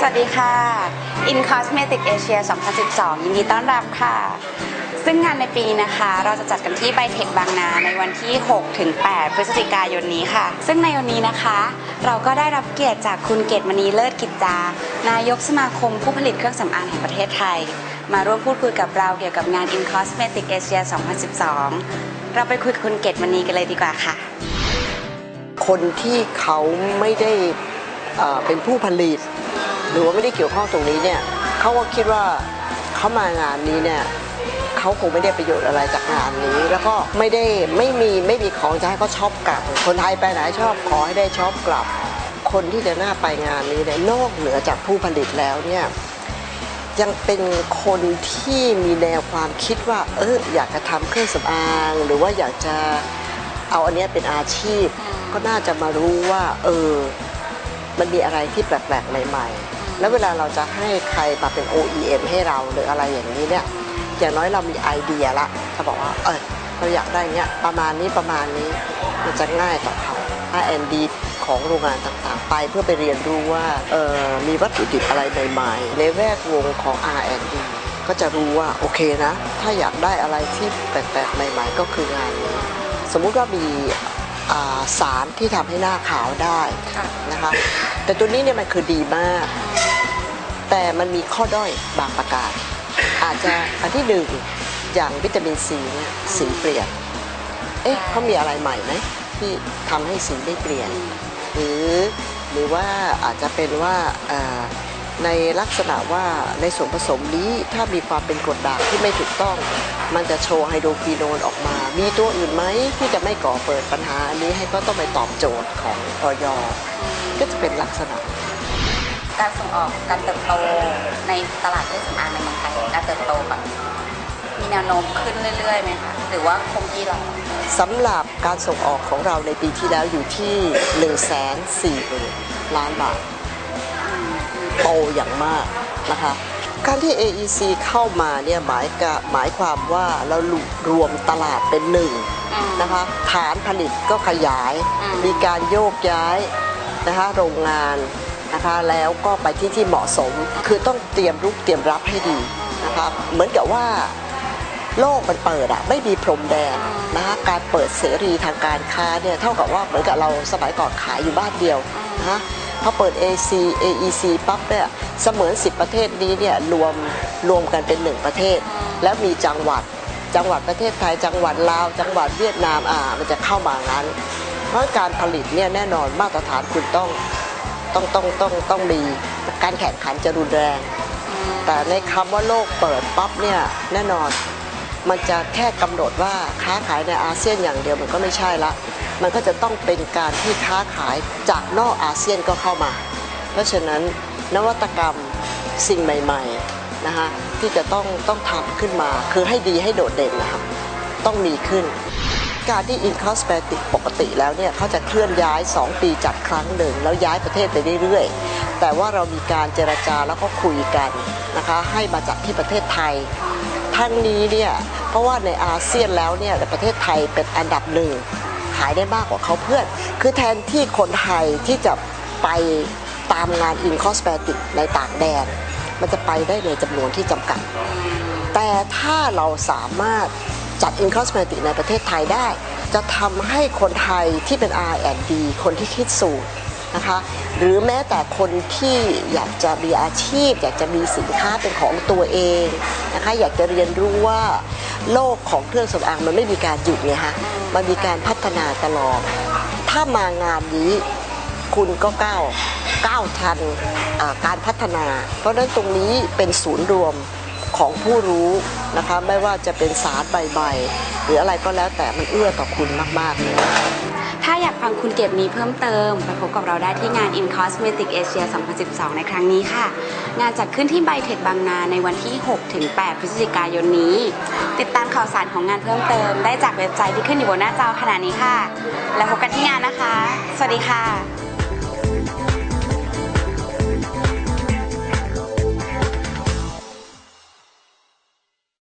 สวัสดีค่ะ In Cosmetic Asia 2012 ยินดีต้อนรับค่ะ ซึ่งงานในปีนะคะ เราจะจัดกันที่ไบเทคบางนาในวันที่ 6 ถึง 8 พฤศจิกายนนี้ค่ะ ซึ่งในวันนี้นะคะ เราก็ได้รับเกียรติจากคุณเกตมณีเลิศกิจจา นายกสมาคมผู้ผลิตเครื่องสำอางแห่งประเทศไทย มาร่วมพูดคุยกับเราเกี่ยวกับงาน In Cosmetic Asia 2012 เราไปคุยกับคุณเกตมณีกันเลยดีกว่าค่ะ คนที่เขาไม่ได้เป็นผู้ผลิต หรือว่าไม่ได้เกี่ยวข้องตรงนี้เนี่ยเขาก็คิดว่าเขามางานนี้เนี่ยเขาคงไม่ได้ประโยชน์อะไรจากงานนี้ แล้วก็ไม่ได้ไม่มีไม่มีของจะให้เขาช็อปกลับ คนไทยไปไหนชอบขอให้ได้ช็อปกลับ คนที่จะน่าไปงานนี้เนี่ยนอกเหนือจากผู้ผลิตแล้วเนี่ยยังเป็นคนที่มีแนวความคิดว่าเอออยากจะทำเครื่องสำอาง หรือว่าอยากจะเอาอันนี้เป็นอาชีพ ก็น่าจะมารู้ว่า เออ มันมีอะไรที่แปลกๆใหม่ๆ แล้วเวลาเราจะให้ใครมาเป็น OEM ให้เราหรืออะไรอย่างนี้เนี่ยอย่างน้อยเรามีไอเดียละจะบอกว่าเออเราอยากได้เนี้ยประมาณนี้ประมาณนี้มันจะง่ายต่อเขา R&D ของโรงงานต่างๆ ไปเพื่อไปเรียนรู้ว่าเออมีวัตถุดิบอะไรใหม่ๆในแวดวงของ R&D ก็จะรู้ว่าโอเคนะ ถ้าอยากได้อะไรที่แปลกๆใหม่ๆ ก็คืองานนี้สมมุติว่ามีสารที่ทำให้หน้าขาวได้ะนะคะแต่ตัวนี้เนี่ยมันคือดีมาก แต่มันมีข้อด้อยบางประการ อาจจะอันที่หนึ่งอย่างวิตามินซีเนี่ยสีเปลี่ยน เอ๊ะเขามีอะไรใหม่ไหมที่ทำให้สีไม่เปลี่ยน หรือหรือว่าอาจจะเป็นว่าในลักษณะว่าในส่วนผสมนี้ถ้ามีความเป็นกรดด่างที่ไม่ถูกต้อง มันจะโชว์ไฮโดรฟีโนนออกมา มีตัวอื่นไหมที่จะไม่ก่อเปิดปัญหาอันนี้ให้ก็ต้องไปตอบโจทย์ของออยก็จะเป็นลักษณะ การส่งออกการเติบโตในตลาดเครื่องสำอางในเมืองไทยการเติบโตแบบมีแนวโน้มขึ้นเรื่อยๆไหมคะหรือว่าคงที่เราสำหรับการส่งออกของเราในปีที่แล้วอยู่ที่1 4 0 0 0 0ล้านบาท โตอย่างมากนะคะการที่ AEC เข้ามาเนี่ยหมายกหมายความว่าเรารวมตลาดเป็นหนึ่งนะคะฐานผลิตก็ขยาย มีการโยกย้ายนะคะโรงงาน นะคะแล้วก็ไปที่ที่เหมาะสม คือต้องเตรียมรุกเตรียมรับให้ดีนะคะเหมือนกับว่าโลกมันเปิดอะไม่มีพรมแดนนะคะการเปิดเสรีทางการค้าเนี่ยเท่ากับว่าเหมือนกับเราสมัยก่อนขายอยู่บ้านเดียวนะคะพอเปิด AC AEC ปั๊บเนี่ยเสมือน 10 ประเทศนี้เนี่ยรวมรวมกันเป็นหนึ่งประเทศ แล้วมีจังหวัดจังหวัดประเทศไทย จังหวัดลาว จังหวัดเวียดนามอ่ามันจะเข้ามางั้น เพราะการผลิตเนี่ยแน่นอนมาตรฐานคุณต้อง ต้องต้องต้องต้องมีการแข่งขันจะรุนแรง แต่ในคำว่าโลกเปิดปั๊บเนี่ยแน่นอนมันจะแค่กำหนดว่าค้าขายในอาเซียนอย่างเดียวมันก็ไม่ใช่ละ มันก็จะต้องเป็นการที่ค้าขายจากนอกอาเซียนก็เข้ามา เพราะฉะนั้นนวัตกรรมสิ่งใหม่ๆนะคะที่จะต้องต้องทำขึ้นมา คือให้ดีให้โดดเด่นนะคะต้องมีขึ้น การที่ in cosmetic ปกติแล้วเนี่ยเขาจะเคลื่อนย้าย 2 ปีจัดครั้งหนึ่ง แล้วย้ายประเทศไปเรื่อยๆ แต่ว่าเรามีการเจรจาแล้วก็คุยกันนะคะให้มาจัดที่ประเทศไทยทั้งนี้เนี่ยเพราะว่าในอาเซียนแล้วเนี่ยประเทศไทยเป็นอันดับหนึ่งขายได้มากกว่าเขาเพื่อน คือแทนที่คนไทยที่จะไปตามงาน in cosmetic ในต่างแดน มันจะไปได้ในจำนวนที่จำกัด แต่ถ้าเราสามารถ จัด in cosmetic ในประเทศไทยได้ จะทำให้คนไทยที่เป็น R&D คนที่คิดสูตรนะคะหรือแม้แต่คนที่อยากจะมีอาชีพ อยากจะมีสินค้าเป็นของตัวเองนะคะอยากจะเรียนรู้ว่าโลกของเครื่องสำอางมันไม่มีการหยุดไงฮะมันมีการพัฒนาตลอด ถ้ามางานนี้คุณก็ก้าวก้าวทันการพัฒนา เพราะฉะนั้นตรงนี้เป็นศูนย์รวม ของผู้รู้นะคะ ไม่ว่าจะเป็นสารใบๆหรืออะไรก็แล้วแต่มันเอื้อต่อคุณมากๆเลยถ้าอยากฟังคุณเกตมีเพิ่มเติม ไปพบกับเราได้ที่งาน In Cosmetic Asia 2012 ในครั้งนี้ค่ะ งานจัดขึ้นที่ไบเทคบางนาในวันที่ 6 ถึง 8 พฤศจิกายนนี้ ติดตามข่าวสารของงานเพิ่มเติม ได้จากเว็บไซต์ที่ขึ้นอยู่บนหน้าจอขณะนี้ค่ะ แล้วพบกันที่งานนะคะ สวัสดีค่ะ